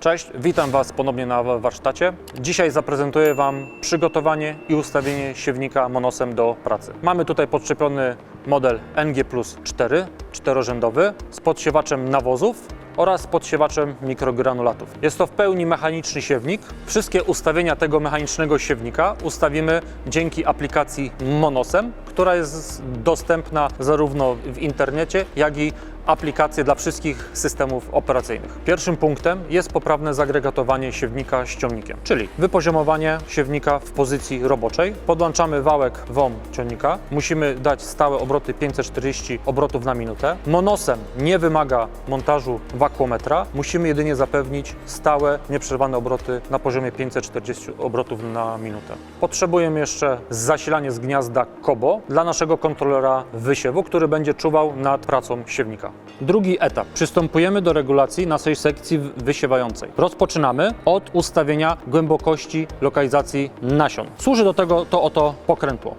Cześć, witam Was ponownie na warsztacie. Dzisiaj zaprezentuję Wam przygotowanie i ustawienie siewnika monosem do pracy. Mamy tutaj podczepiony model NG Plus 4, czterorzędowy, z podsiewaczem nawozów oraz podsiewaczem mikrogranulatów. Jest to w pełni mechaniczny siewnik. Wszystkie ustawienia tego mechanicznego siewnika ustawimy dzięki aplikacji Monosem, która jest dostępna zarówno w internecie, jak i aplikacje dla wszystkich systemów operacyjnych. Pierwszym punktem jest poprawne zagregatowanie siewnika ściągnikiem, czyli wypoziomowanie siewnika w pozycji roboczej. Podłączamy wałek WOM ciągnika. Musimy dać stałe obroty 540 obrotów na minutę. Monosem nie wymaga montażu wakuometra. Musimy jedynie zapewnić stałe, nieprzerwane obroty na poziomie 540 obrotów na minutę. Potrzebujemy jeszcze zasilanie z gniazda KOBO dla naszego kontrolera wysiewu, który będzie czuwał nad pracą siewnika. Drugi etap. Przystępujemy do regulacji naszej sekcji wysiewającej. Rozpoczynamy od ustawienia głębokości lokalizacji nasion. Służy do tego to oto pokrętło.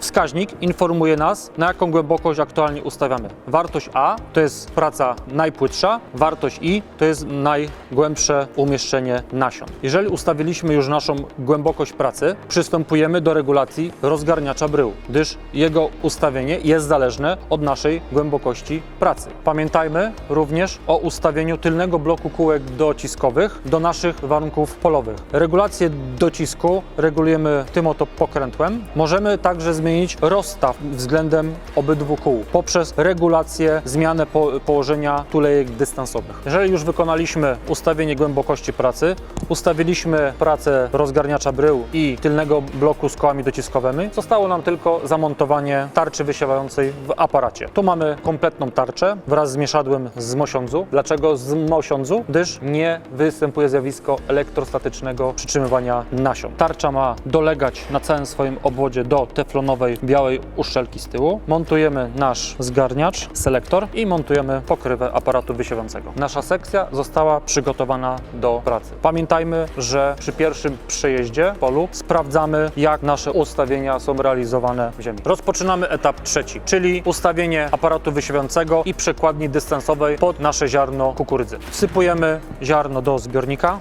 Wskaźnik informuje nas, na jaką głębokość aktualnie ustawiamy. Wartość A to jest praca najpłytsza, wartość I to jest najgłębsze umieszczenie nasion. Jeżeli ustawiliśmy już naszą głębokość pracy, przystępujemy do regulacji rozgarniacza brył, gdyż jego ustawienie jest zależne od naszej głębokości pracy. Pamiętajmy również o ustawieniu tylnego bloku kółek dociskowych do naszych warunków polowych. Regulację docisku regulujemy tym oto pokrętłem. Możemy także zmienić rozstaw względem obydwu kół poprzez regulację, zmianę po, położenia tulejek dystansowych. Jeżeli już wykonaliśmy ustawienie głębokości pracy, ustawiliśmy pracę rozgarniacza brył i tylnego bloku z kołami dociskowymi, zostało nam tylko zamontowanie tarczy wysiewającej w aparacie. Tu mamy kompletną tarczę wraz z mieszadłem z mosiądzu. Dlaczego z mosiądzu? Gdyż nie występuje zjawisko elektrostatycznego przytrzymywania nasion. Tarcza ma dolegać na całym swoim obwodzie do teflonowej białej uszczelki z tyłu. Montujemy nasz zgarniacz, selektor i montujemy pokrywę aparatu wysiewającego. Nasza sekcja została przygotowana do pracy. Pamiętajmy, że przy pierwszym przejeździe polu sprawdzamy, jak nasze ustawienia są realizowane w ziemi. Rozpoczynamy etap trzeci, czyli ustawienie aparatu wysiewającego i przekładni dystansowej pod nasze ziarno kukurydzy. Wsypujemy ziarno do zbiornika.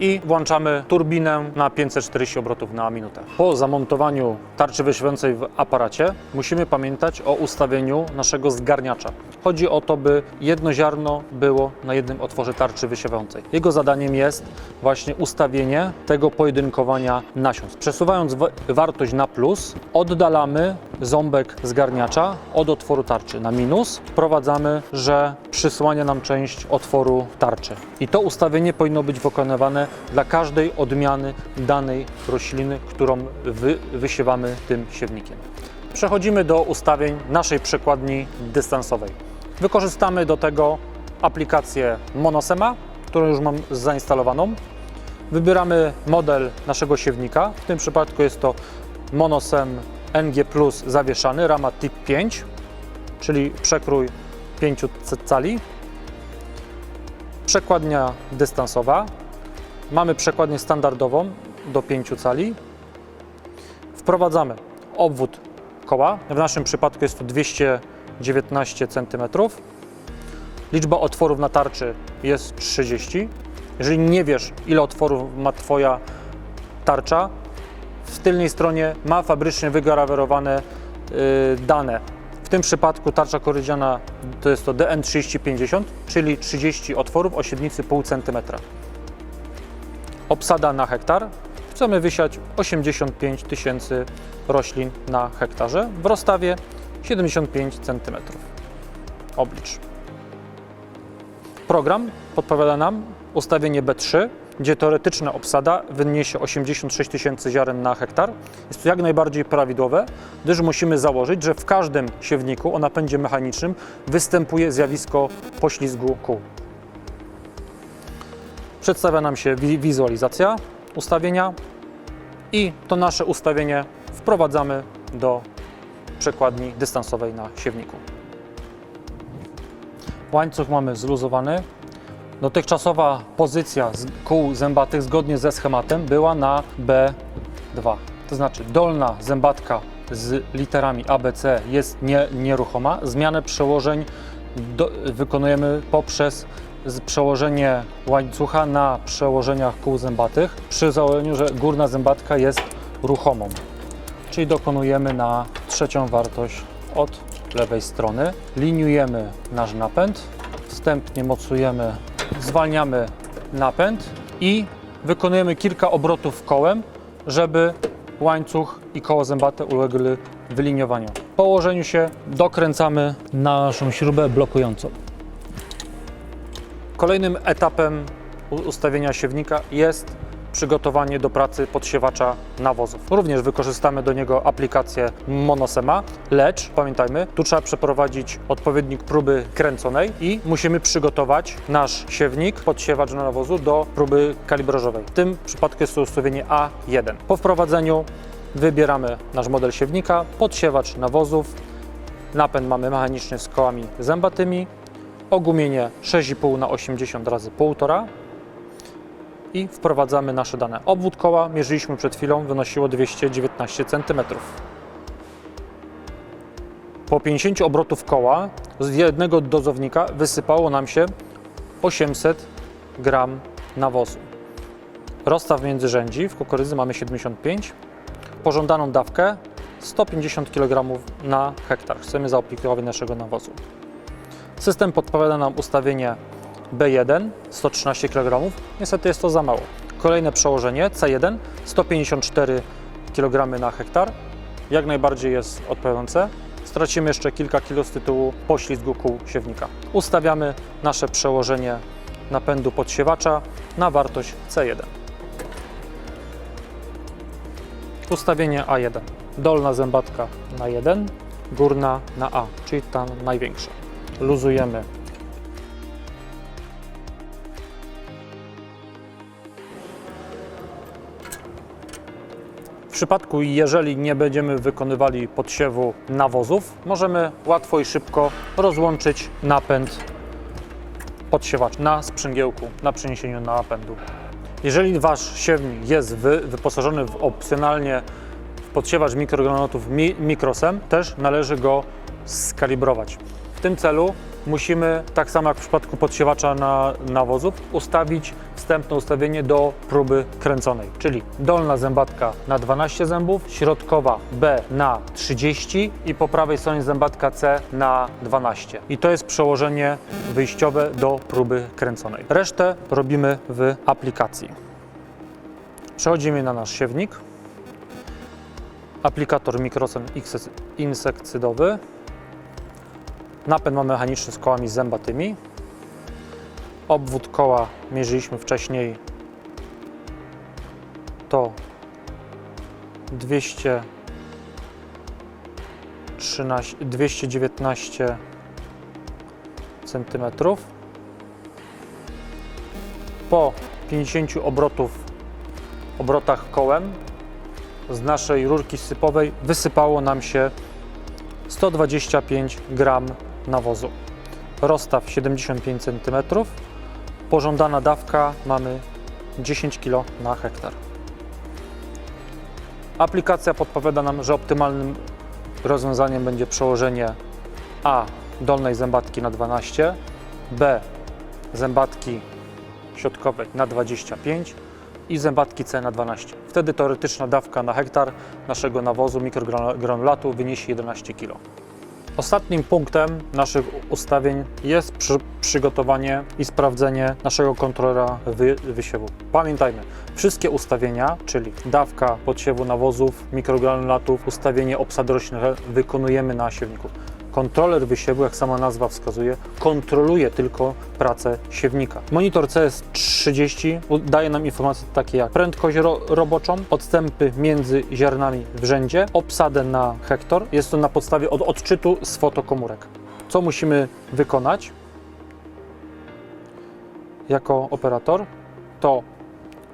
I włączamy turbinę na 540 obrotów na minutę. Po zamontowaniu tarczy wysiewającej w aparacie musimy pamiętać o ustawieniu naszego zgarniacza. Chodzi o to, by jedno ziarno było na jednym otworze tarczy wysiewającej. Jego zadaniem jest właśnie ustawienie tego pojedynkowania nasion. Przesuwając wa- wartość na plus, oddalamy ząbek zgarniacza od otworu tarczy. Na minus wprowadzamy, że przysłania nam część otworu tarczy. I to ustawienie powinno być wykonywane dla każdej odmiany danej rośliny, którą wy, wysiewamy tym siewnikiem. Przechodzimy do ustawień naszej przekładni dystansowej. Wykorzystamy do tego aplikację Monosema, którą już mam zainstalowaną. Wybieramy model naszego siewnika. W tym przypadku jest to Monosem NG Plus zawieszany, rama TIP 5, czyli przekrój 5 cali. Przekładnia dystansowa. Mamy przekładnię standardową do 5 cali. Wprowadzamy obwód koła. W naszym przypadku jest to 219 cm. Liczba otworów na tarczy jest 30. Jeżeli nie wiesz, ile otworów ma Twoja tarcza, w tylnej stronie ma fabrycznie wygrawerowane y, dane. W tym przypadku tarcza korydziana to jest to DN3050, czyli 30 otworów o średnicy 0,5 cm. Obsada na hektar. Chcemy wysiać 85 tysięcy roślin na hektarze w rozstawie 75 cm. Oblicz. Program podpowiada nam ustawienie B3, gdzie teoretyczna obsada wyniesie 86 tysięcy ziaren na hektar. Jest to jak najbardziej prawidłowe, gdyż musimy założyć, że w każdym siewniku o napędzie mechanicznym występuje zjawisko poślizgu kół. Przedstawia nam się wi- wizualizacja ustawienia i to nasze ustawienie wprowadzamy do przekładni dystansowej na siewniku. Łańcuch mamy zluzowany. Dotychczasowa pozycja kół zębatych zgodnie ze schematem była na B2. To znaczy dolna zębatka z literami ABC jest nie, nieruchoma. Zmianę przełożeń do, wykonujemy poprzez przełożenie łańcucha na przełożeniach kół zębatych przy założeniu, że górna zębatka jest ruchomą. Czyli dokonujemy na trzecią wartość od lewej strony. Liniujemy nasz napęd, wstępnie mocujemy, zwalniamy napęd i wykonujemy kilka obrotów kołem, żeby łańcuch i koło zębate uległy wyliniowaniu. Po ułożeniu się dokręcamy naszą śrubę blokującą. Kolejnym etapem ustawienia siewnika jest przygotowanie do pracy podsiewacza nawozów. Również wykorzystamy do niego aplikację Monosema, lecz pamiętajmy, tu trzeba przeprowadzić odpowiednik próby kręconej i musimy przygotować nasz siewnik, podsiewacz nawozu do próby kalibrażowej. W tym przypadku jest to ustawienie A1. Po wprowadzeniu wybieramy nasz model siewnika, podsiewacz nawozów, napęd mamy mechaniczny z kołami zębatymi, ogumienie 6,5 na 80 razy 1,5 i wprowadzamy nasze dane. Obwód koła mierzyliśmy przed chwilą, wynosiło 219 cm. Po 50 obrotów koła z jednego dozownika wysypało nam się 800 gram nawozu. Rozstaw międzyrzędzi w kukurydzy mamy 75, pożądaną dawkę 150 kg na hektar. Chcemy zaoplikować naszego nawozu. System podpowiada nam ustawienie B1 113 kg. Niestety jest to za mało. Kolejne przełożenie C1 154 kg na hektar. Jak najbardziej jest odpowiadające. Stracimy jeszcze kilka kilo z tytułu poślizgu kół siewnika. Ustawiamy nasze przełożenie napędu podsiewacza na wartość C1. Ustawienie A1. Dolna zębatka na 1, górna na A, czyli ta największa. Luzujemy W przypadku, jeżeli nie będziemy wykonywali podsiewu nawozów, możemy łatwo i szybko rozłączyć napęd podsiewacz na sprzęgiełku, na przeniesieniu napędu. Jeżeli Wasz siewnik jest wy, wyposażony w opcjonalnie w podsiewacz mikrogranatów mi, mikrosem, też należy go skalibrować. W tym celu musimy, tak samo jak w przypadku podsiewacza na nawozów, ustawić wstępne ustawienie do próby kręconej, czyli dolna zębatka na 12 zębów, środkowa B na 30 i po prawej stronie zębatka C na 12. I to jest przełożenie wyjściowe do próby kręconej. Resztę robimy w aplikacji. Przechodzimy na nasz siewnik. Aplikator Microsen X insekcydowy. Napęd mamy mechaniczny z kołami zębatymi. Obwód koła mierzyliśmy wcześniej. To 213, 219 cm. Po 50 obrotów, obrotach kołem z naszej rurki sypowej wysypało nam się 125 gram nawozu. Rozstaw 75 cm. Pożądana dawka mamy 10 kg na hektar. Aplikacja podpowiada nam, że optymalnym rozwiązaniem będzie przełożenie A dolnej zębatki na 12, B zębatki środkowej na 25 i zębatki C na 12. Wtedy teoretyczna dawka na hektar naszego nawozu mikrogranulatu wyniesie 11 kg. Ostatnim punktem naszych ustawień jest przy, przygotowanie i sprawdzenie naszego kontrolera wy, wysiewu. Pamiętajmy, wszystkie ustawienia, czyli dawka podsiewu nawozów, mikrogranulatów, ustawienie obsady roślinnej wykonujemy na siewniku. Kontroler wysiewu, jak sama nazwa wskazuje, kontroluje tylko pracę siewnika. Monitor CS30 daje nam informacje takie jak prędkość ro roboczą, odstępy między ziarnami w rzędzie, obsadę na hektar. Jest to na podstawie od odczytu z fotokomórek. Co musimy wykonać jako operator? To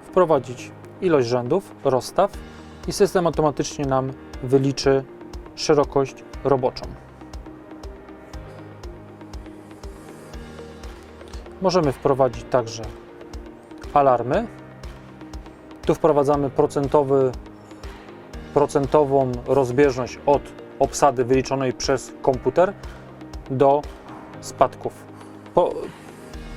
wprowadzić ilość rzędów, rozstaw i system automatycznie nam wyliczy szerokość roboczą. Możemy wprowadzić także alarmy. Tu wprowadzamy procentowy, procentową rozbieżność od obsady wyliczonej przez komputer do spadków. Po,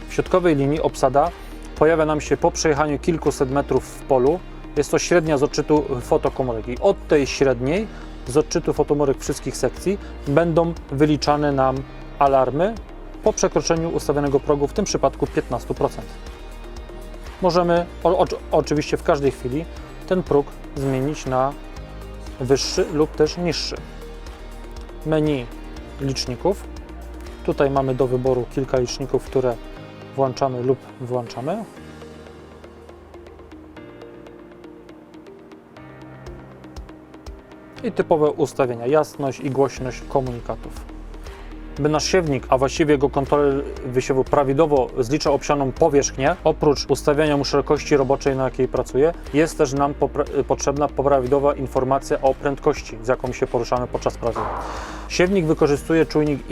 w środkowej linii obsada pojawia nam się po przejechaniu kilkuset metrów w polu. Jest to średnia z odczytu fotokomórek i od tej średniej z odczytu fotokomórek wszystkich sekcji będą wyliczane nam alarmy po przekroczeniu ustawionego progu, w tym przypadku 15%. Możemy o, o, oczywiście w każdej chwili ten próg zmienić na wyższy lub też niższy. Menu liczników. Tutaj mamy do wyboru kilka liczników, które włączamy lub wyłączamy. I typowe ustawienia, jasność i głośność komunikatów. By nasz siewnik, a właściwie jego kontroler wysiewu prawidłowo zliczał obsianą powierzchnię, oprócz ustawiania mu szerokości roboczej, na jakiej pracuje, jest też nam popra- potrzebna prawidłowa informacja o prędkości, z jaką się poruszamy podczas pracy. Siewnik wykorzystuje czujnik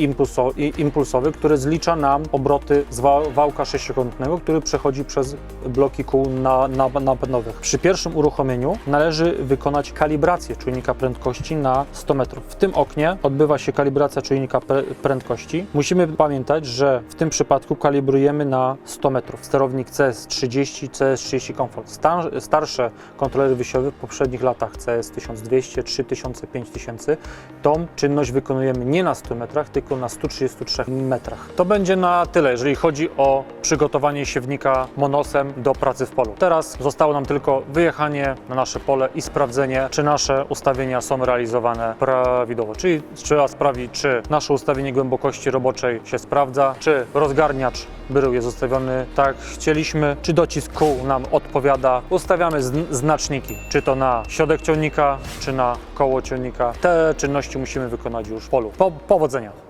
impulsowy, który zlicza nam obroty z wa- wałka sześciokątnego, który przechodzi przez bloki kół na, na, napędowych. Przy pierwszym uruchomieniu należy wykonać kalibrację czujnika prędkości na 100 metrów. W tym oknie odbywa się kalibracja czujnika prędkości. Musimy pamiętać, że w tym przypadku kalibrujemy na 100 metrów. Sterownik CS30, CS30 Comfort. Star- starsze kontrolery wyjściowe w poprzednich latach CS1200, 3000, 5000 tą czynność wykonujemy nie na 100 metrach, tylko na 133 metrach. To będzie na tyle, jeżeli chodzi o przygotowanie siewnika monosem do pracy w polu. Teraz zostało nam tylko wyjechanie na nasze pole i sprawdzenie, czy nasze ustawienia są realizowane prawidłowo. Czyli trzeba sprawdzić, czy nasze ustawienie głębokości roboczej się sprawdza, czy rozgarniacz brył jest ustawiony tak chcieliśmy, czy docisk kół nam odpowiada. Ustawiamy zn- znaczniki, czy to na środek ciągnika, czy na koło ciągnika. Te czynności musimy wykonać już w polu. Po, powodzenia!